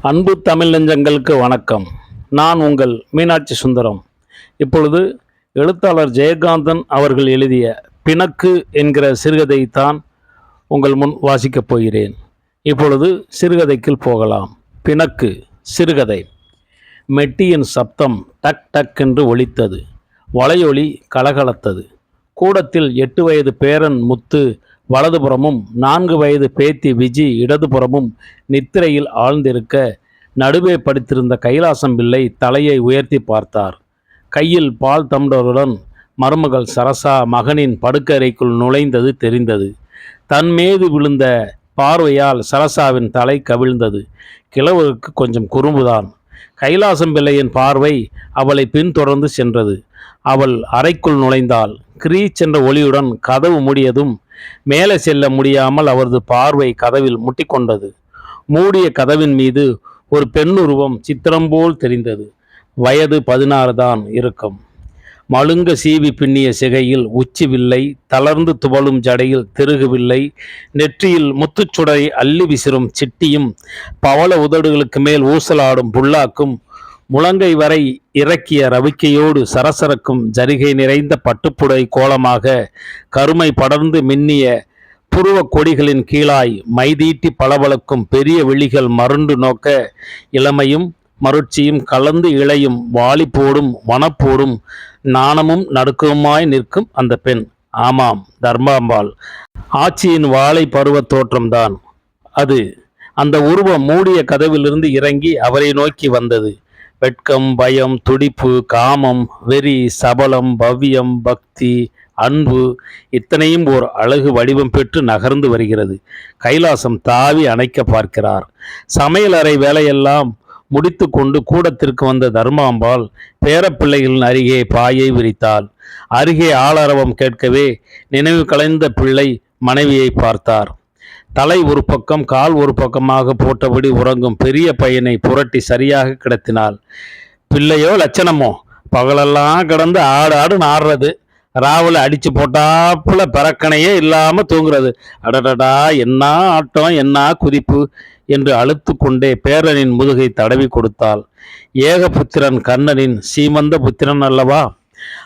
அன்பு தமிழ் நெஞ்சங்களுக்கு வணக்கம். நான் உங்கள் மீனாட்சி சுந்தரம். இப்பொழுது எழுத்தாளர் ஜெயகாந்தன் அவர்கள் எழுதிய பிணக்கு என்கிற சிறுகதைத்தான் உங்கள் முன் வாசிக்கப் போகிறேன். இப்பொழுது சிறுகதைக்குள் போகலாம். பிணக்கு சிறுகதை. மெட்டியின் சப்தம் டக் டக் என்று ஒலித்தது. வளையொலி கலகலத்தது. கூடத்தில் எட்டு வயது பேரன் முத்து வலதுபுறமும் நான்கு வயது பேத்தி விஜி இடதுபுறமும் நித்திரையில் ஆழ்ந்திருக்க நடுவே படுத்திருந்த கைலாசம் பிள்ளை தலையை உயர்த்தி பார்த்தார். கையில் பால் தம்டருடன் மருமகள் சரசா மகனின் படுக்கறைக்குள் நுழைந்தது தெரிந்தது. தன் மீது விழுந்த பார்வையால் சரசாவின் தலை கவிழ்ந்தது. கிழவருக்கு கொஞ்சம் குறும்புதான். கைலாசம் பிள்ளையின் பார்வை அவளை பின்தொடர்ந்து சென்றது. அவள் அறைக்குள் நுழைந்தாள். கிரீச் என்ற ஒளியுடன் கதவு மூடியதும் மேலே செல்ல முடியாமல் அவரது பார்வை கதவில் முட்டிக்கொண்டது. மூடிய கதவின் மீது ஒரு பெண்ணுருவம் சித்திரம் போல் தெரிந்தது. வயது பதினாறு தான் இருக்கும். மழுங்க சீவி பின்னிய சிகையில் உச்சி வில்லை தளர்ந்து துவளும் ஜடையில் திருகுவில்லை நெற்றியில் முத்துச்சுடரை அள்ளி விசிறும் சிட்டியும் பவள உதடுகளுக்கு மேல் ஊசலாடும் புல்லாக்கும் முழங்கை வரை இறக்கிய ரவிக்கையோடு சரசரக்கும் ஜரிகை நிறைந்த பட்டுப்புடை கோலமாக கருமை படர்ந்து மின்னிய புருவ கொடிகளின் கீழாய் மைதீட்டி பளபளக்கும் பெரிய விழிகள் மருண்டு நோக்க இளமையும் மருட்சியும் கலந்து இழையும் வாலிப்போடும் வனப்போடும் நாணமும் நடுக்கவுமாய் நிற்கும் அந்த பெண். ஆமாம் தர்மாம்பாள். ஆட்சியின் வாழை பருவ தோற்றம்தான். அது அந்த உருவம் மூடிய கதவிலிருந்து இறங்கி அவரை நோக்கி வந்தது. வெட்கம் பயம் துடிப்பு காமம் வெறி சபலம் பவ்யம் பக்தி அன்பு இத்தனையும் ஓர் அழகு வடிவம் பெற்று நகர்ந்து வருகிறது. கைலாசம் தாவி அணைக்க பார்க்கிறார். சமையலறை வேலையெல்லாம் முடித்து கொண்டு கூடத்திற்கு வந்த தர்மாம்பாள் பேரப்பிள்ளைகளின் அருகே பாயை விரித்தாள். அருகே ஆளரவம் கேட்கவே நினைவு கலைந்த பிள்ளை மனைவியை பார்த்தார். தலை ஒரு பக்கம் கால் ஒரு பக்கமாக போட்டபடி உறங்கும் பெரிய பையனை புரட்டி சரியாக கிடத்தினாள். பிள்ளையோ லட்சணமோ பகலெல்லாம் கிடந்து ஆடு ஆடுன்னு ஆடுறது. ராவில் அடிச்சு போட்டாப்புல பறக்கணையே இல்லாமல் தூங்குறது. அடடடா என்ன ஆட்டம் என்ன குதிப்பு? என்று அழுத்து கொண்டே பேரனின் முதுகை தடவி கொடுத்தாள். ஏகபுத்திரன் கண்ணனின் சீமந்த புத்திரன் அல்லவா?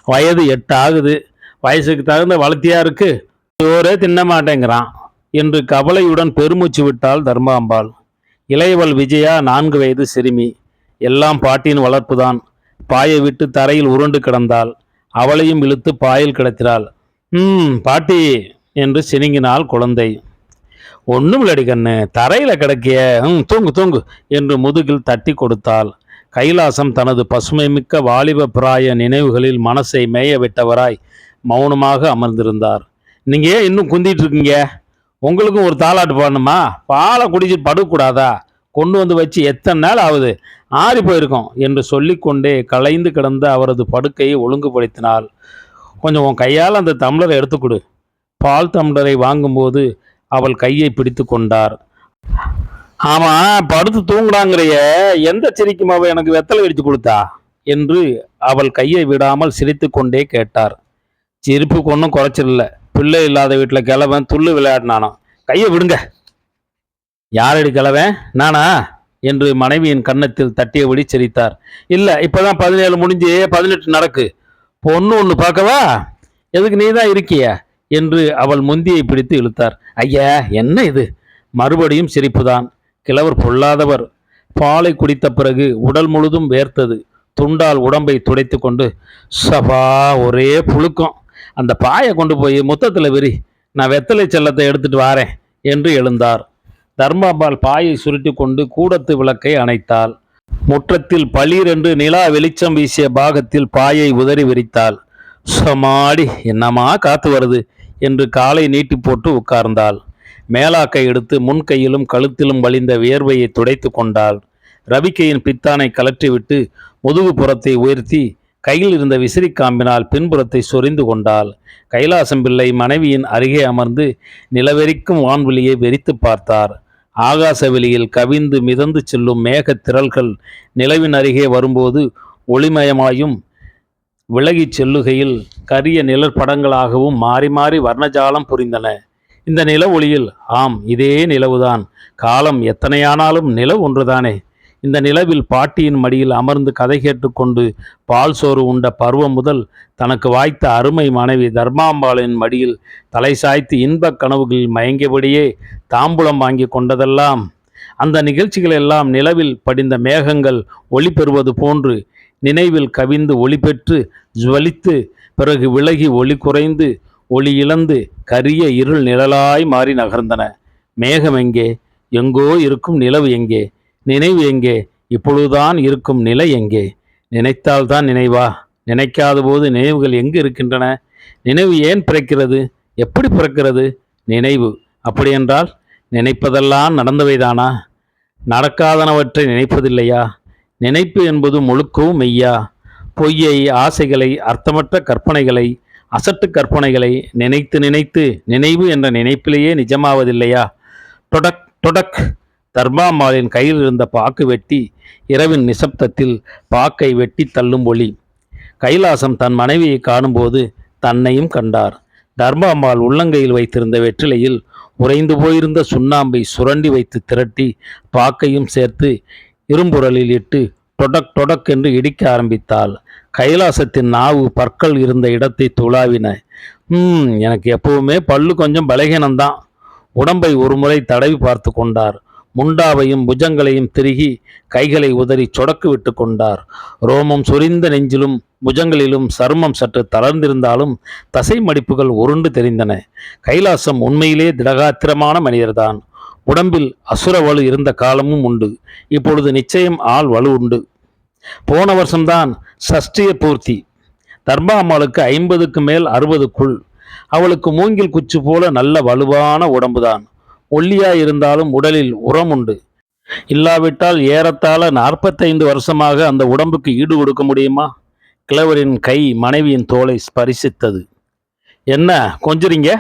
வயது எட்டு ஆகுது. வயசுக்கு தகுந்த வளர்த்தியா இருக்கு சோறே தின்ன மாட்டேங்கிறான் என்று கவலையுடன் பெருமூச்சு விட்டாள் தர்மாம்பாள். இளையவள் விஜயா நான்கு வயது சிறுமி. எல்லாம் பாட்டியின் வளர்ப்புதான். பாயை விட்டு தரையில் உருண்டு கிடந்தாள். அவளையும் இழுத்து பாயில் கிடத்திறாள். ம் பாட்டி என்று சினுங்கினாள் குழந்தை. ஒன்றும் இல்லடி கண்ணு தரையில் கிடக்கிய. ம் தூங்கு தூங்கு என்று முதுகில் தட்டி கொடுத்தாள். கைலாசம் தனது பசுமை மிக்க வாலிப பிராய நினைவுகளில் மனசை மேய விட்டவராய் மௌனமாக அமர்ந்திருந்தார். நீங்கள் ஏன் இன்னும் குந்திட்டு இருக்கீங்க? உங்களுக்கும் ஒரு தாலாட்டு பாடணுமா? பாலை குடிச்சிட்டு படுக்கூடாதா கொண்டு வந்து வச்சு எத்தனை நாள் ஆகுது? ஆறி போயிருக்கோம் என்று சொல்லிக்கொண்டே கலைந்து கிடந்த அவரது படுக்கையை ஒழுங்குபடுத்தினாள். கொஞ்சம் உன் கையால் அந்த தம்ளரை எடுத்துக்கொடு பால் தம்ளரை வாங்கும்போது அவள் கையை பிடித்து கொண்டார். ஆமாம் படுத்து தூங்குறாங்கிறைய எந்த சிரிக்கும் அவள் எனக்கு வெத்தலை அடித்து கொடுத்தா? என்று அவள் கையை விடாமல் சிரித்து கொண்டே கேட்டார். சிரிப்புக்கு ஒன்றும் குறைச்சிடல. பிள்ளை இல்லாத வீட்டில் கிளவன் துள்ளு விளையாடினானோ கையை விடுங்க. யாரடி கிளவன் நானா? என்று மனைவியின் கன்னத்தில் தட்டியபடி சிரித்தார். இல்லை இப்போதான் பதினேழு முடிஞ்சு பதினெட்டு நடக்கு. பொண்ணு ஒன்று பார்க்கவா? எதுக்கு நீ தான் இருக்கிய? என்று அவள் முந்தியை பிடித்து இழுத்தார். ஐயா என்ன இது? மறுபடியும் சிரிப்புதான். கிழவர் பொல்லாதவர். பாலை குடித்த பிறகு உடல் முழுதும் வேர்த்தது. துண்டால் உடம்பை துடைத்து கொண்டு சபா ஒரே புழுக்கம். அந்த பாயை கொண்டு போய் முத்தத்தில் விரி நான் வெத்தலை செல்லத்தை எடுத்துட்டு வாரேன் என்று எழுந்தார். தர்மாபால் பாயை சுருட்டி கொண்டு கூடத்து விளக்கை அணைத்தாள். முற்றத்தில் பளிரென்று நிலா வெளிச்சம் வீசிய பாகத்தில் பாயை உதறி விரித்தாள். சமாடி என்னமா காத்து வருது? என்று காலை நீட்டி போட்டு உட்கார்ந்தாள். மேலாக்கை எடுத்து முன் கையிலும் கழுத்திலும் வழிந்த வியர்வையை துடைத்து கொண்டாள். ரவிக்கையின் பித்தானை கலற்றிவிட்டு முதுகு புறத்தை உயர்த்தி கையில் இருந்த விசிறிக்காம்பினால் பின்புறத்தை சொரிந்து கொண்டாள். கைலாசம் பிள்ளை மனைவியின் அருகே அமர்ந்து நிலவெறிக்கும் வான்வெளியை வெறித்து பார்த்தார். ஆகாச வெளியில் கவிந்து மிதந்து செல்லும் மேகத் திரள்கள் நிலவின் அருகே வரும்போது ஒளிமயமாயும் விலகிச் செல்லுகையில் கரிய நிழற்படங்களாகவும் மாறி மாறி வர்ணஜாலம் புரிந்தன இந்த நில ஒளியில் ஆம் இதே நிலவுதான். காலம் எத்தனையானாலும் நிலவு ஒன்றுதானே. இந்த நிலவில் பாட்டியின் மடியில் அமர்ந்து கதை கேட்டுக்கொண்டு பால் சோறு உண்ட பருவம் முதல் தனக்கு வாய்த்த அருமை மனைவி தர்மாம்பாளின் மடியில் தலை சாய்த்து இன்பக் கனவுகளில் மயங்கியபடியே தாம்பூலம் வாங்கி கொண்டதெல்லாம். அந்த நிகழ்ச்சிகள் எல்லாம் நிலவில் படிந்த மேகங்கள் ஒளி பெறுவது போன்று நினைவில் கவிந்து ஒளி பெற்று ஜுவலித்து பிறகு விலகி ஒளி குறைந்து ஒளி இழந்து கரிய இருள் நிழலாய் மாறி நகர்ந்தன. மேகம் எங்கே? எங்கோ இருக்கும் நிலவு எங்கே? நினைவு எங்கே? இப்பொழுதுதான் இருக்கும் நிலை எங்கே? நினைத்தால்தான் நினைவா? நினைக்காத போது நினைவுகள் எங்கு இருக்கின்றன? நினைவு ஏன் பிறக்கிறது? எப்படி பிறக்கிறது? நினைவு. அப்படியென்றால் நினைப்பதெல்லாம் நடந்தவைதானா? நடக்காதனவற்றை நினைப்பதில்லையா? நினைப்பு என்பது முழுக்கவும் மெய்யா? பொய்யை ஆசைகளை அர்த்தமற்ற கற்பனைகளை அசட்டு கற்பனைகளை நினைத்து நினைத்து நினைவு என்ற நினைப்பிலேயே நிஜமாவதில்லையா? டொடக் டொடக் தர்மாம்பாளின் கையில் இருந்த பாக்கு வெட்டி இரவின் நிசப்தத்தில் பாக்கை வெட்டி தள்ளும் ஒளி. கைலாசம் தன் மனைவியை காணும்போது தன்னையும் கண்டார். தர்மாம்மாள் உள்ளங்கையில் வைத்திருந்த வெற்றிலையில் உறைந்து போயிருந்த சுண்ணாம்பை சுரண்டி வைத்து திரட்டி பாக்கையும் சேர்த்து இரும்புரலில் இட்டு டொடக் டொடக் என்று இடிக்க ஆரம்பித்தாள். கைலாசத்தின் நாவு பற்கள் இருந்த இடத்தை துளாவின. ம் எனக்கு எப்பவுமே பல்லு கொஞ்சம் பலகீனம்தான். உடம்பை ஒருமுறை தடவி பார்த்து கொண்டார். முண்டாவையும் புஜங்களையும் திருகி கைகளை உதறி சொடக்கு விட்டு கொண்டார். ரோமம் சொரிந்த நெஞ்சிலும் புஜங்களிலும் சருமம் சற்று தளர்ந்திருந்தாலும் தசை மடிப்புகள் உருண்டு தெரிந்தன. கைலாசம் உண்மையிலே திடகாத்திரமான மனிதர்தான். உடம்பில் அசுர வலு இருந்த காலமும் உண்டு. இப்பொழுது நிச்சயம் ஆள் வலு உண்டு. போன வருஷம்தான் சஷ்டிய பூர்த்தி. தர்பா அம்மாளுக்கு ஐம்பதுக்கு மேல் அறுபதுக்குள். அவளுக்கு மூங்கில் குச்சி போல நல்ல வலுவான உடம்புதான். ஒல்லியா இருந்தாலும் உடலில் உரம் உண்டு இல்லாவிட்டால் ஏறத்தாழ நாற்பத்தைந்து வருஷமாக அந்த உடம்புக்கு ஈடு கொடுக்க முடியுமா? கிழவரின் கை மனைவியின் தோலை ஸ்பரிசித்தது. என்ன கொஞ்சுறீங்க?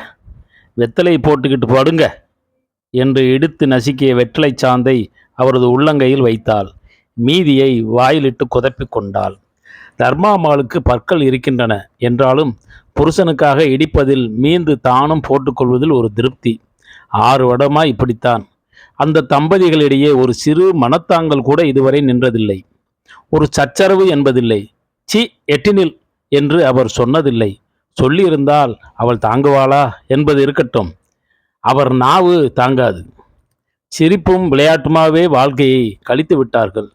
வெத்தலை போட்டுக்கிட்டு படுங்க என்று இடித்து நசுக்கிய வெற்றிலை சாந்தை அவரது உள்ளங்கையில் வைத்தாள். மீதியை வாயிலிட்டு குதப்பிக் கொண்டாள். தர்மாமாளுக்கு பற்கள் இருக்கின்றன என்றாலும் புருஷனுக்காக இடிப்பதில் மீந்து தானும் போட்டுக்கொள்வதில் ஒரு திருப்தி. ஆறு வடமா இப்படித்தான். அந்த தம்பதிகளிடையே ஒரு சிறு மனத்தாங்கல் கூட இதுவரை நின்றதில்லை. ஒரு சச்சரவு என்பதில்லை. சி எட்டினில் என்று அவர் சொன்னதில்லை. சொல்லியிருந்தால் அவள் தாங்குவாளா என்பது இருக்கட்டும். அவர் நாவு தாங்காது. சிரிப்பும் விளையாட்டுமாவே வாழ்க்கையை கழித்து விட்டார்கள்.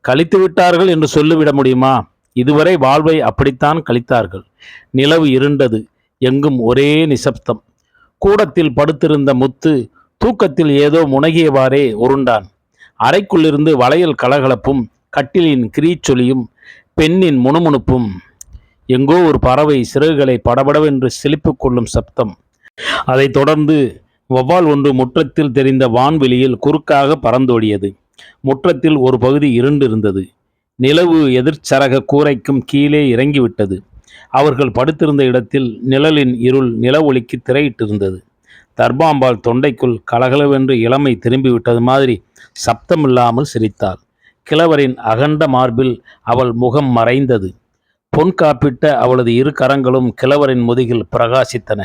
கழித்து விட்டார்கள் என்று சொல்லிவிட முடியுமா? இதுவரை வாழ்வை அப்படித்தான் கழித்தார்கள். நிலவு இருண்டது. எங்கும் ஒரே நிசப்தம். கூடத்தில் படுத்திருந்த முத்து தூக்கத்தில் ஏதோ முனகியவாறே உருண்டான். அறைக்குள்ளிருந்து வளையல் கலகலப்பும் கட்டிலின் கிரீச்சொலியும் பெண்ணின் முணுமுணுப்பும். எங்கோ ஒரு பறவை சிறகுகளை படபடவென்று செழிப்பு கொள்ளும் சப்தம். அதைத் தொடர்ந்து வௌவால் ஒன்று முற்றத்தில் தெரிந்த வான்வெளியில் குறுக்காக பறந்தோடியது. முற்றத்தில் ஒரு பகுதி இருண்டிருந்தது. நிலவு எதிர்ச்சரக கூரைக்கும் கீழே இறங்கிவிட்டது. அவர்கள் படுத்திருந்த இடத்தில் நிழலின் இருள் நில ஒளிக்கு திரையிட்டிருந்தது. தர்பாம்பாள் தொண்டைக்குள் கலகலவென்று இளமை திரும்பிவிட்டது மாதிரி சப்தமில்லாமல் சிரித்தாள். கிழவரின் அகண்ட மார்பில் அவள் முகம் மறைந்தது. பொன் காப்பிட்ட அவளது இரு கரங்களும் கிழவரின் முதுகில் பிரகாசித்தன.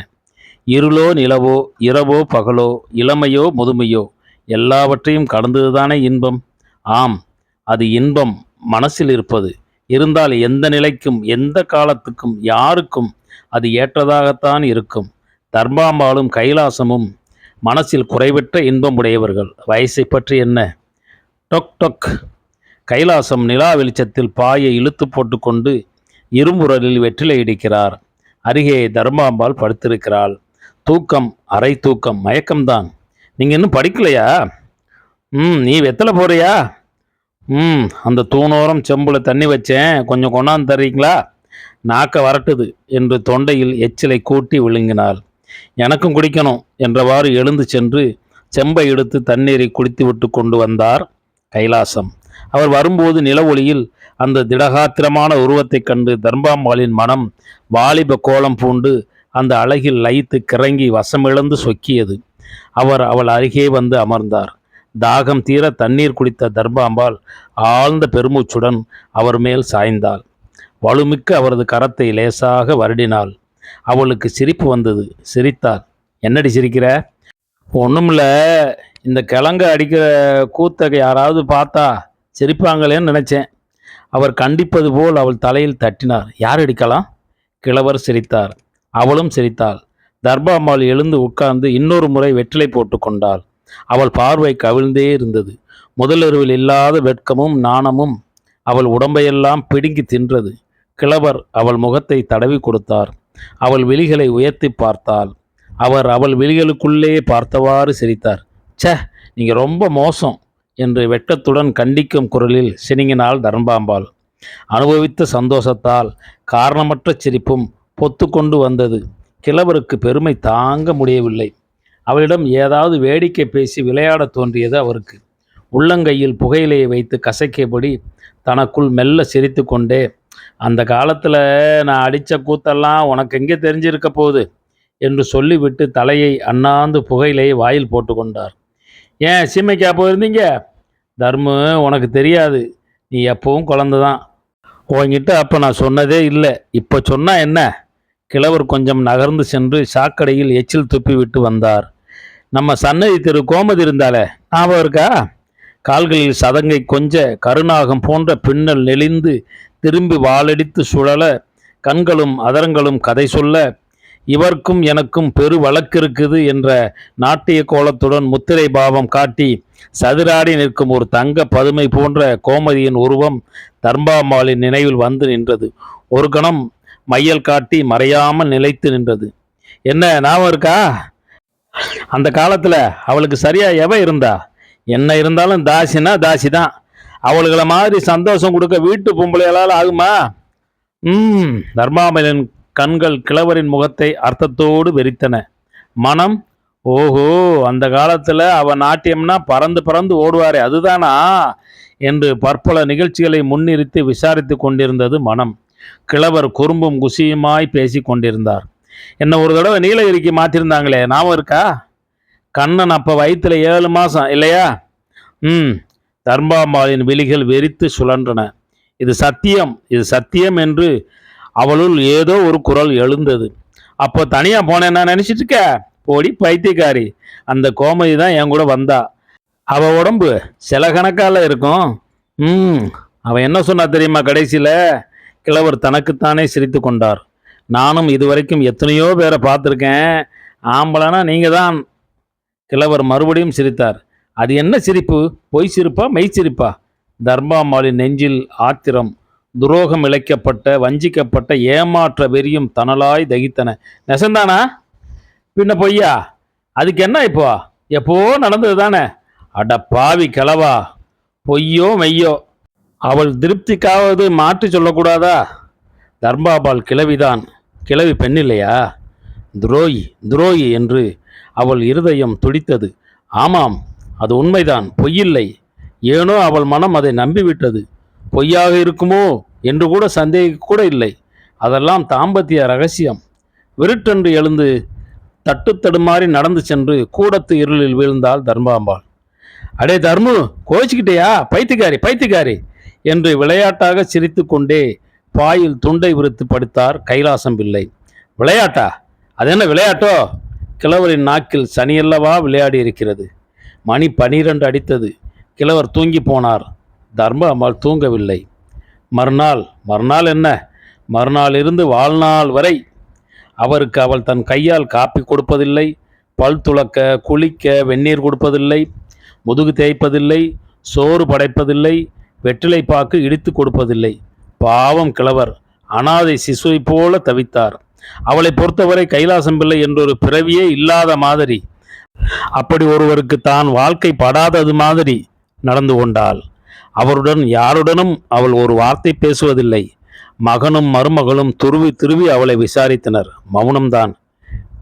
இருளோ நிலவோ இரவோ பகலோ இளமையோ முதுமையோ எல்லாவற்றையும் கடந்ததுதானே இன்பம்? ஆம் அது இன்பம் மனசில் இருப்பது. இருந்தால் எந்த நிலைக்கும் எந்த காலத்துக்கும் யாருக்கும் அது ஏற்றதாகத்தான் இருக்கும். தர்மாம்பாலும் கைலாசமும் மனசில் குறைவற்ற இன்பம் உடையவர்கள். வயசை பற்றி என்ன? டொக் டொக். கைலாசம் நிலா வெளிச்சத்தில் பாயை இழுத்து போட்டுக்கொண்டு இரும்புரலில் வெற்றிலை இடிக்கிறார். அருகே தர்மாம்பாள் படுத்திருக்கிறாள். தூக்கம் அரை தூக்கம் மயக்கம்தான். நீங்கள் இன்னும் படிக்கலையா? ம் நீ வெத்தலை போறியா ம் அந்த தூணோரம் செம்புல தண்ணி வச்சேன். கொஞ்சம் கொண்டாந்து தர்றீங்களா? நாக்க வரட்டுது என்று தொண்டையில் எச்சிலை கூட்டி விழுங்கினாள். எனக்கும் குடிக்கணும் என்றவாறு எழுந்து சென்று செம்பை எடுத்து தண்ணீரை குடித்து விட்டு கொண்டு வந்தார் கைலாசம். அவர் வரும்போது நில ஒளியில் அந்த திடகாத்திரமான உருவத்தைக் கண்டு தர்பாம்பாளின் மனம் வாலிப கோலம் பூண்டு அந்த அழகில் லயித்து கிறங்கி வசமிழந்து சொக்கியது. அவர் அவள் அருகே வந்து அமர்ந்தார். தாகம் தீர தண்ணீர் குடித்த தர்பாம்பாள் ஆழ்ந்த பெருமூச்சுடன் அவர் மேல் சாய்ந்தாள். வலுமிக்க அவரது கரத்தை லேசாக வருடினாள். அவளுக்கு சிரிப்பு வந்தது. சிரித்தாள். என்னடி சிரிக்கிற? ஒன்றுமில்ல இந்த கிழங்க அடிக்கிற கூத்தகை யாராவது பார்த்தா சிரிப்பாங்களேன்னு நினச்சேன். அவர் கண்டிப்பது போல் அவள் தலையில் தட்டினார். யார் அடிக்கலாம் கிழவர் சிரித்தார். அவளும் சிரித்தாள். தர்பாம்பாள் எழுந்து உட்கார்ந்து இன்னொரு முறை வெற்றிலை போட்டு கொண்டாள். அவள் பார்வை கவிழ்ந்தே இருந்தது. முதலிரவில் இல்லாத வெட்கமும் நாணமும் அவள் உடம்பையெல்லாம் பிடுங்கி தின்றது. கிழவர் அவள் முகத்தை தடவி கொடுத்தார். அவள் விழிகளை உயர்த்தி பார்த்தாள். அவர் அவள் விழிகளுக்குள்ளே பார்த்தவாறு சிரித்தார். ச்சே நீங்க ரொம்ப மோசம் என்று வெட்கத்துடன் கண்டிக்கும் குரலில் சினிங்கினாள் தர்பாம்பாள் அனுபவித்த சந்தோஷத்தால் காரணமற்ற சிரிப்பும் பொத்து கொண்டு வந்தது. கிழவருக்கு பெருமை தாங்க முடியவில்லை. அவளிடம் ஏதாவது வேடிக்கை பேசி விளையாடத் தோன்றியது அவருக்கு. உள்ளங்கையில் புகையிலையை வைத்து கசக்கியபடி தனக்குள் மெல்ல சிரித்து கொண்டே அந்த காலத்தில் நான் அடித்த கூத்தெல்லாம் உனக்கு எங்கே தெரிஞ்சிருக்க போகுது? என்று சொல்லிவிட்டு தலையை அண்ணாந்து புகையிலையை வாயில் போட்டுக்கொண்டார் ஏன் சீமைக்கா போயிருந்தீங்க? தர்மு உனக்கு தெரியாது. நீ எப்பவும் குழந்த தான் உங்ககிட்ட அப்போ நான் சொன்னதே இல்லை. இப்போ சொன்னால் என்ன? கிழவர் கொஞ்சம் நகர்ந்து சென்று சாக்கடையில் எச்சில் துப்பி விட்டு வந்தார். நம்ம சன்னதி திரு கோமதி இருந்தாலே ஞாபகம் இருக்கா? கால்களில் சதங்கை கொஞ்ச கருநாகம் போன்ற பின்னல் நெளிந்து திரும்பி வாளடித்து சுழல கண்களும் அதரங்களும் கதை சொல்ல இவர்க்கும் எனக்கும் பெரு வழக்கு இருக்குது என்ற நாட்டிய கோலத்துடன் முத்திரை பாவம் காட்டி சதிராடி நிற்கும் ஒரு தங்க பதுமை போன்ற கோமதியின் உருவம் தர்பாம்பாளின் நினைவில் வந்து நின்றது. ஒரு கணம் மையல் காட்டி மறையாமல் நிலைத்து நின்றது. என்ன ஞாபகம் இருக்கா? அந்த காலத்தில் அவளுக்கு சரியாக எவ இருந்தா? என்ன இருந்தாலும் தாசினா தாசி தான் அவளுகளை மாதிரி சந்தோஷம் கொடுக்க வீட்டு பொம்பளைகளால் ஆகுமா? ம் தர்மாமலின் கண்கள் கிழவரின் முகத்தை அர்த்தத்தோடு வெறித்தன. மனம் ஓஹோ அந்த காலத்தில் அவ நாட்டியம்னா பறந்து பறந்து ஓடுவாரே அதுதானா? என்று பற்பல நிகழ்ச்சிகளை முன்னிறுத்தி விசாரித்து கொண்டிருந்தது மனம். கிழவர் குறும்பும் குசியுமாய் பேசி கொண்டிருந்தார். என்னை ஒரு தடவை நீலகிரிக்கு மாற்றிருந்தாங்களே ஞாபகம் இருக்கா? கண்ணன் அப்போ வயித்துல ஏழு மாதம் இல்லையா? ம் தர்பாம்பாளின் விழிகள் வெறித்து சுழன்றன. இது சத்தியம் இது சத்தியம் என்று அவளுள் ஏதோ ஒரு குரல் எழுந்தது. அப்போ தனியாக போனேன் நான் நினச்சிட்டு இருக்க? போடி பைத்தியக்காரி. அந்த கோமதி தான் என் கூட வந்தா. அவள் உடம்பு சில கணக்கால் இருக்கும். ம் அவன் என்ன சொன்னா தெரியுமா கடைசியில? கிழவர் தனக்குத்தானே சிரித்து கொண்டார். நானும் இதுவரைக்கும் எத்தனையோ பேரை பார்த்துருக்கேன். ஆம்பளைனா நீங்கள் தான் கிழவர் மறுபடியும் சிரித்தார். அது என்ன சிரிப்பு? பொய் சிரிப்பா மெய் சிரிப்பா? தர்பாமாலின் நெஞ்சில் ஆத்திரம் துரோகம் இழைக்கப்பட்ட வஞ்சிக்கப்பட்ட ஏமாற்ற வெறியும் தனலாய் தகித்தன. நெசந்தானா? பின்ன பொய்யா? அதுக்கு என்ன இப்போ? எப்போ நடந்தது தானே? அட பாவி கிளவா பொய்யோ மெய்யோ. அவள் திருப்திக்காவது மாற்றி சொல்லக்கூடாதா? தர்பாபால் கிழவிதான். கிழவி பெண்ணில்லையா? துரோகி துரோகி என்று அவள் இருதயம் துடித்தது. ஆமாம் அது உண்மைதான் பொய்யில்லை. ஏனோ அவள் மனம் அதை நம்பிவிட்டது. பொய்யாக இருக்குமோ என்று கூட சந்தேக கூட இல்லை. அதெல்லாம் தாம்பத்திய ரகசியம். விருட்டென்று எழுந்து தட்டு தடுமாறி நடந்து சென்று கூடத்து இருளில் வீழ்ந்தாள் தர்மாம்பாள் அடே தர்மு கோச்சிக்கிட்டேயா பைத்தியக்காரி பைத்தியக்காரி என்று விளையாட்டாக சிரித்துக்கொண்டே பாயில் துண்டை விரித்து படுத்தார் கைலாசம் பிள்ளை. விளையாட்டா? அது என்ன விளையாட்டோ? கிழவரின் நாக்கில் சனியல்லவா விளையாடி இருக்கிறது. மணி பனிரெண்டு அடித்தது. கிழவர் தூங்கி போனார். தர்ம அம்மாள் தூங்கவில்லை. மறுநாள் மறுநாள் என்ன? மறுநாள் இருந்து வாழ்நாள் வரை அவருக்கு அவள் தன் கையால் காப்பி கொடுப்பதில்லை பல் துளக்க குளிக்க வெந்நீர் கொடுப்பதில்லை முதுகு தேய்ப்பதில்லை சோறு படைப்பதில்லை வெற்றிலை பாக்கு இடித்து கொடுப்பதில்லை. பாவம் கிழவர் அனாதை சிசுவைப் போல தவித்தார். அவளை பொறுத்தவரை கைலாசம் பிள்ளை என்றொரு பிறவியே இல்லாத மாதிரி. அப்படி ஒருவருக்கு தான் வாழ்க்கை படாதது மாதிரி நடந்து கொண்டாள். அவருடன் யாருடனும் அவள் ஒரு வார்த்தை பேசுவதில்லை. மகனும் மருமகளும் துருவி துருவி அவளை விசாரித்தனர். மௌனம்தான்.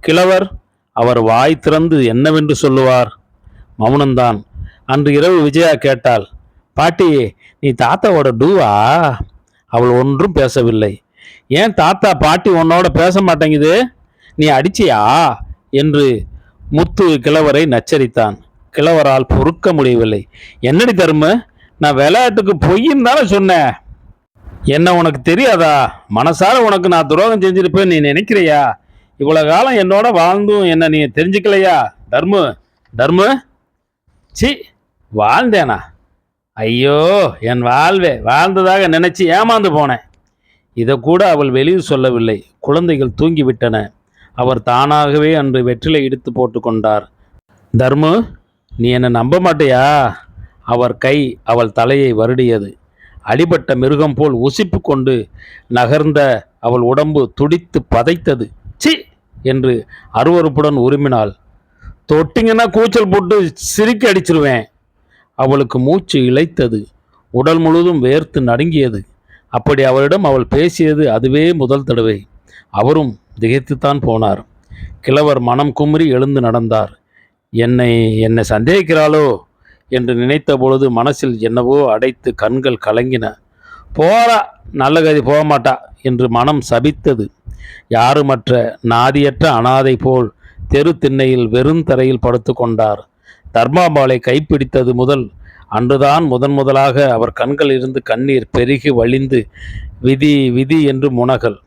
கிழவர் அவர் வாய் திறந்து என்னவென்று சொல்லுவார்? மௌனம்தான். அன்று இரவு விஜயா கேட்டாள் பாட்டி நீ தாத்தாவோட டூவா? அவள் ஒன்றும் பேசவில்லை. ஏன் தாத்தா பாட்டி உன்னோட பேச மாட்டேங்குது? நீ அடிச்சியா? என்று முத்து கிழவரை நச்சரித்தான். கிழவரால் பொறுக்க முடியவில்லை. என்னடி தரும? நான் விளையாட்டுக்கு பொய்ன்னு தானே சொன்னேன். என்ன உனக்கு தெரியாதா? மனசார உனக்கு நான் துரோகம் செஞ்சிருப்பேன் நீ நினைக்கிறியா? இவ்வளோ காலம் என்னோட வாழ்ந்தும் என்ன நீ தெரிஞ்சுக்கலையா? தர்மு தர்மு. சி வாழ்ந்தேனா? ஐயோ என் வாழ்வே வாழ்ந்ததாக நினைச்சு ஏமாந்து போனேன். இதை கூட அவள் வெளியில் சொல்லவில்லை. குழந்தைகள் தூங்கிவிட்டன. அவர் தானாகவே அன்று வெற்றிலை இடித்து போட்டு கொண்டார். தர்மு நீ என்னை நம்ப மாட்டியா? அவர் கை அவள் தலையை வருடியது. அடிபட்ட மிருகம் போல் உசிப்பு கொண்டு நகர்ந்த அவள் உடம்பு துடித்து பதைத்தது. சி! என்று அருவருப்புடன் உருமினாள். தொட்டிங்கன்னா கூச்சல் போட்டு சிரிக்க அடிச்சிருவேன். அவளுக்கு மூச்சு இழைத்தது. உடல் முழுதும் வேர்த்து நடுங்கியது. அப்படி அவளிடம் அவள் பேசியது அதுவே முதல் தடவை. அவரும் திகைத்துத்தான் போனார். கிழவர் மனம் குமுறி எழுந்து நடந்தார். என்னை என்னை சந்தேகிக்கிறாளோ? என்று நினைத்த பொழுது மனசில் என்னவோ அடைத்து கண்கள் கலங்கின. போறா நல்ல கதி போக மாட்டா என்று மனம் சபித்தது. யாருமற்ற நாதியற்ற அனாதை போல் தெரு திண்ணையில் வெறுந்தரையில் படுத்து கொண்டார் தர்மாபாலை கைப்பிடித்தது முதல் அன்றுதான் முதன் முதலாக அவர் கண்களிலிருந்து கண்ணீர் பெருகி வழிந்து விதி விதி என்று முனகல்.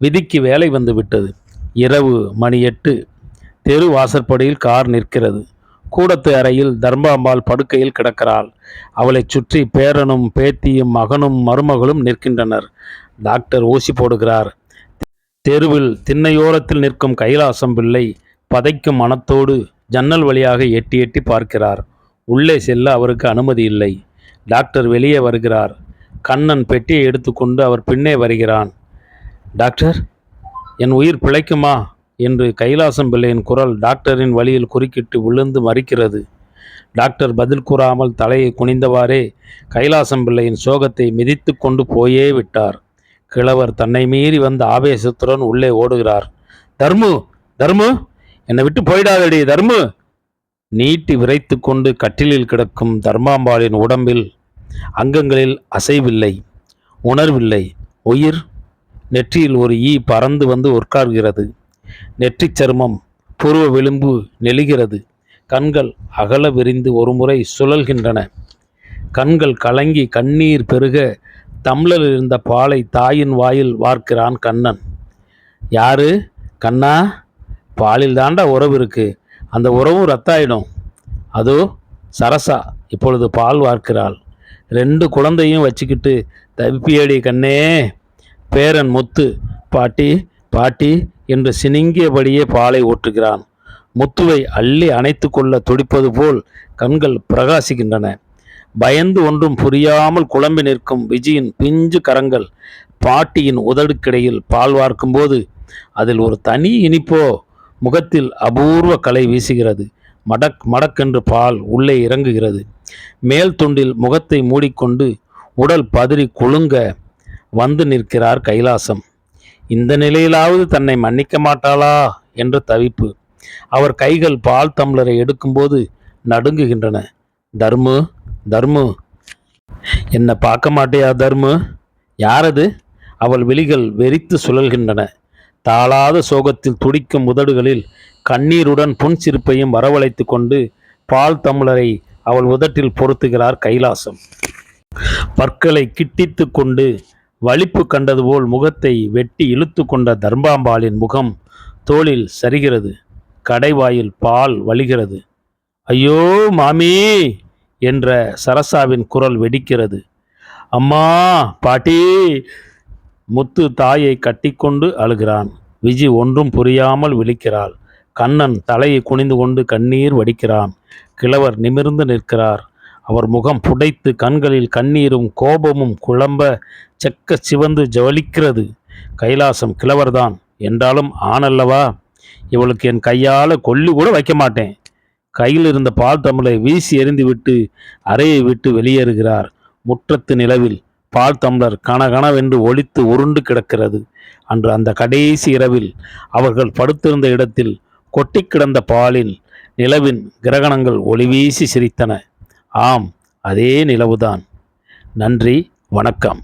விதிக்கு வேலை வந்து விட்டது. இரவு மணி எட்டு. தெரு வாசற்படியில் கார் நிற்கிறது. கூடத்து அறையில் தர்மாம்பாள் படுக்கையில் கிடக்கிறாள். அவளைச் சுற்றி பேரனும் பேத்தியும் மகனும் மருமகளும் நிற்கின்றனர். டாக்டர் ஊசி போடுகிறார். தெருவில் திண்ணையோரத்தில் நிற்கும் கைலாசம் பிள்ளை பதைக்கும் மனத்தோடு ஜன்னல் வழியாக எட்டி எட்டி பார்க்கிறார். உள்ளே செல்ல அவருக்கு அனுமதி இல்லை. டாக்டர் வெளியே வருகிறார். கண்ணன் பெட்டியை எடுத்துக்கொண்டு அவர் பின்னே வருகிறான். டாக்டர் என் உயிர் பிழைக்குமா? என்று கைலாசம் பிள்ளையின் குரல் டாக்டரின் வழியில் குறுக்கிட்டு விழுந்து மறிக்கிறது டாக்டர் பதில் கூறாமல் தலையை குனிந்தவாறே கைலாசம் பிள்ளையின் சோகத்தை மிதித்து கொண்டு போயே விட்டார். கிழவர் தன்னை மீறி வந்த ஆவேசத்துடன் உள்ளே ஓடுகிறார். தர்மு தர்மு! என்னை விட்டு போயிடாதடி தர்மு. நீட்டி விரைத்து கொண்டு கட்டிலில் கிடக்கும் தர்மாம்பாளின் உடம்பில் அங்கங்களில் அசைவில்லை உணர்வில்லை. உயிர் நெற்றியில் ஒரு ஈ பறந்து வந்து உட்கார்கிறது. நெற்றிச் சருமம் புருவ விளிம்பு நெளிகிறது. கண்கள் அகல விரிந்து ஒருமுறை சுழல்கின்றன. கண்கள் கலங்கி கண்ணீர் பெருக தம்ளர் இருந்த பாலை தாயின் வாயில் வார்க்கிறான் கண்ணன். யாரு? கண்ணா? பாலில் தாண்டா உறவு இருக்கு. அந்த உறவும் ரத்தாயிடும். அதோ சரசா இப்பொழுது பால் வார்க்கிறாள். ரெண்டு குழந்தையும் வச்சுக்கிட்டு தவிப்பியடி கண்ணே. பேரன் முத்து பாட்டி பாட்டி என்று சினுங்கியபடியே பாலை ஓட்டுகிறான். முத்துவை அள்ளி அணைத்து கொள்ள துடிப்பது போல் கண்கள் பிரகாசிக்கின்றன. பயந்து ஒன்றும் புரியாமல் குழம்பி நிற்கும் விஜயின் பிஞ்சு கரங்கள் பாட்டியின் உதடுக்கிடையில் பால் வார்க்கும்போது அதில் ஒரு தனி இனிப்போ முகத்தில் அபூர்வ கலை வீசுகிறது. மடக் மடக்கென்று பால் உள்ளே இறங்குகிறது. மேல் துண்டில் முகத்தை மூடிக்கொண்டு உடல் பதறி குலுங்க வந்து நிற்கிறார் கைலாசம். இந்த நிலையிலாவது தன்னை மன்னிக்க மாட்டாளா? என்ற தவிப்பு. அவர் கைகள் பால் தம்ளரை எடுக்கும்போது நடுங்குகின்றன. தர்மு தர்மு. என்ன பார்க்க மாட்டேயா தர்மு? யாரது? அவள் விழிகள் வெறித்து சுழல்கின்றன. தாளாத சோகத்தில் துடிக்கும் உதடுகளில் கண்ணீருடன் புன்சிரிப்பையும் வரவழைத்து கொண்டு பால் தமிழரை அவள் உதட்டில் பொருத்துகிறார் கைலாசம். பற்களை கிட்டித்து கொண்டு வலிப்பு கண்டது போல் முகத்தை வெட்டி இழுத்து கொண்ட தர்பாம்பாளின் முகம் தோளில் சரிகிறது. கடைவாயில் பால் வலிகிறது ஐயோ மாமி! என்ற சரசாவின் குரல் வெடிக்கிறது. அம்மா பாட்டி முத்து தாயை கட்டிக்கொண்டு அழுகிறான். விஜி ஒன்றும் புரியாமல் விழிக்கிறாள். கண்ணன் தலையை குனிந்து கொண்டு கண்ணீர் வடிக்கிறான். கிழவர் நிமிர்ந்து நிற்கிறார். அவர் முகம் புடைத்து கண்களில் கண்ணீரும் கோபமும் குழம்ப செக்க சிவந்து ஜவலிக்கிறது கைலாசம் கிழவர்தான். என்றாலும் ஆணல்லவா? இவளுக்கு என் கையால் கொல்லி கூட வைக்க மாட்டேன். கையில் இருந்த பால் தமிழை வீசி எறிந்துவிட்டு அறையை விட்டு வெளியேறுகிறார். முற்றத்து நிலவில் பால் தம்ளர் கனகனவென்று ஒளித்து உருண்டு கிடக்கிறது. அன்று அந்த கடைசி இரவில் அவர்கள் படுத்திருந்த இடத்தில் கொட்டி கிடந்த பாலில் நிலவின் கிரகணங்கள் ஒளிவீசி சிரித்தன. ஆம் அதே நிலவுதான். நன்றி வணக்கம்.